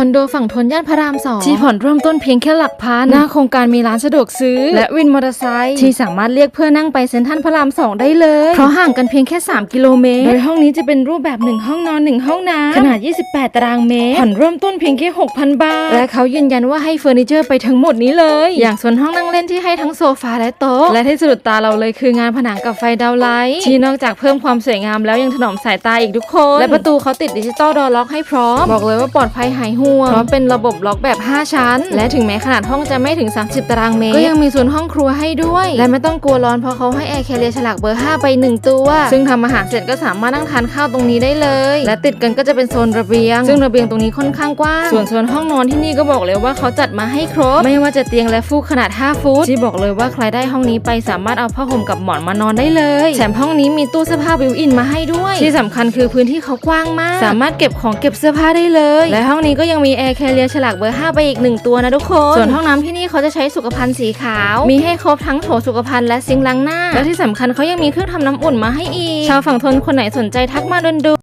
คอนโดฝั่งทนย่านพระรามสองที่ผ่อนเริ่มต้นเพียงแค่หลักพันหน้าโครงการมีร้านสะดวกซื้อ และวินมอเตอร์ไซค์ที่สามารถเรียกเพื่อนั่งไปเซ็นทรัลพระรามสองได้เลย เพราะห่างกันเพียงแค่ 3 กิโลเมตร โดยห้องนี้จะเป็นรูปแบบ1ห้องนอน1ห้องน้ำขนาด 28 ตารางเมตรผ่อนเริ่มต้นเพียงแค่ 6,000 บาท และเขายืนยันว่าให้เฟอร์นิเจอร์ไปทั้งหมดนี้เลย อย่างส่วนห้องนั่งเล่นที่ให้ทั้งโซฟาและโต๊ะและที่สะดุดตาเราเลยคืองานผนังกับไฟดาวไลท์ที่นอกจากเพิ่มความสวยงามแล้วยังถนอมสายตาอีกทุกคน และประตูเขาติดดิจิตอลดอร์ล็อกให้พร้อมบอกเลยว่าปลอดภัยหายห่วงพร้อมเป็นระบบล็อกแบบ 5 ชั้น และถึงแม้ขนาดห้องจะไม่ถึง 30 ตารางเมตร ก็ยังมีส่วนห้องครัวให้ด้วย และไม่ต้องกลัวร้อนเพราะเขาให้แอร์แคเรียฉลากเบอร์ 5 ไป 1 ตัว ซึ่งทำอาหารเสร็จก็สามารถนั่งทานข้าวตรงนี้ได้เลย และติดกันก็จะเป็นโซนระเบียง ซึ่งระเบียงตรงนี้ค่อนข้างกว้าง ส่วนโซนห้องนอนที่นี่ก็บอกเลยว่าเขาจัดมาให้ครบ ไม่ว่าจะเตียงและฟูกขนาด 5 ฟุต ที่บอกเลยว่าใครได้ห้องนี้ไปสามารถเอาผ้าห่มกับหมอนมานอนได้เลยแถมห้องนี้มีตู้เสื้อผ้าบิวอินมาให้ด้วย ที่สำคัญคือพื้นที่เขากว้างมาก สามารถเก็บของเก็บเสื้อผ้าได้เลย และห้องนี้ก็ยังมีแอร์แคเรียฉลากเบอร์ 5 ไปอีกหนึ่งตัวนะทุกคน ส่วนห้องน้ำที่นี่เขาจะใช้สุขภัณฑ์สีขาว มีให้ครบทั้งโถสุขภัณฑ์และซิงค์ล้างหน้า และที่สำคัญเขายังมีเครื่องทำน้ำอุ่นมาให้อีก ชาวฝั่งทนคนไหนสนใจทักมาดนดู